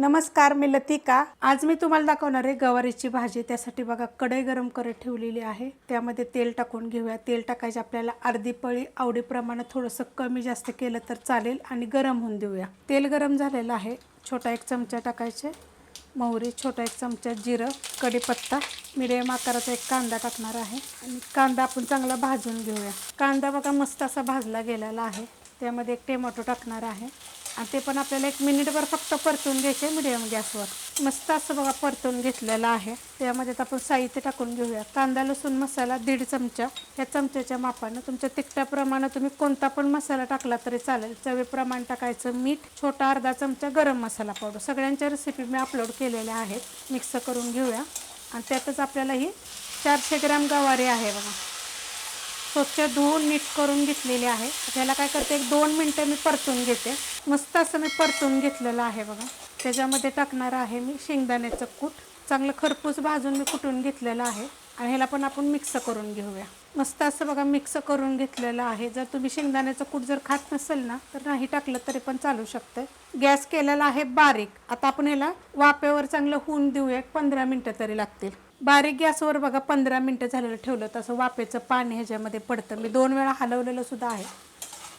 नमस्कार मी लतिका. आज मी तुम्हाला दाखवणार आहे गवारीची भाजी. त्यासाठी बघा कढई गरम करत ठेवलेली आहे. त्यामध्ये तेल टाकून घेऊया. तेल टाकायचे आपल्याला अर्धी पळी आवडीप्रमाणे थोडंसं कमी जास्त केलं तर चालेल आणि गरम होऊन देऊया. तेल गरम झालेलं आहे. छोटा एक चमचा टाकायचे. मोहरी छोटा एक चमचा जिरं कढीपत्ता. मिडियम आकाराचा एक कांदा टाकणार आहे. आणि कांदा आपण चांगला भाजून घेऊया. कांदा बघा मस्त असा भाजला गेलेला आहे. त्यामध्ये एक टोमॅटो टाकणार आहे. आणि ते पण आपल्याला एक मिनिटभर फक्त परतून घ्यायचे मिडियम गॅसवर. मस्त असं बघा परतून घेतलेलं आहे. त्यामध्ये आपण साहित्य टाकून घेऊया. कांदा लसूण मसाला दीड चमचा. या चमच्याच्या मापानं तुमच्या तिखटाप्रमाणे तुम्ही कोणता पण मसाला टाकला तरी चालेल. चवीप्रमाणे टाकायचं मीठ छोटा अर्धा चमचा गरम मसाला पावडर. सगळ्यांच्या रेसिपी मी अपलोड केलेल्या आहेत. मिक्स करून घेऊया. आणि त्यातच आपल्याला ही चारशे ग्रॅम गवारी आहे बघा. स्वच्छ धुवून नीट करून घेतलेली आहे. त्याला काय करते एक दोन मिनटं मी परतून घेते. मस्त असं मी परतून घेतलेलं आहे बघा. त्याच्यामध्ये टाकणार आहे मी शेंगदाण्याचं कूट. चांगलं खरपूस भाजून मी कुटून घेतलेलं आहे. आणि ह्याला पण आपण मिक्स करून घेऊया. मस्त असं बघा मिक्स करून घेतलेलं आहे. जर तुम्ही शेंगदाण्याचं कूट जर खात नसेल ना तर नाही टाकलं तरी पण चालू शकतं. गॅस केलेला आहे बारीक. आता आपण ह्याला वाफेवर चांगलं होऊन देऊया पंधरा मिनटं तरी लागतील. बारीक गॅसवर बघा पंधरा मिनटं झालेलं ठेवलं तसं वाफेचं पाणी ह्याच्यामध्ये पडतं. मी दोन वेळा हलवलेलं सुद्धा आहे.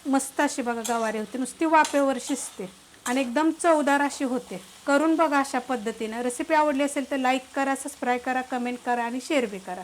मस्त अशी बघा गवारी होते. नुसती वाफेवर शिजते. आणि एकदम चवदार अशी होते. करून बघा अशा पद्धतीनं. रेसिपी आवडली असेल तर लाईक करा सबस्क्राईब करा कमेंट करा आणि शेअर बी करा.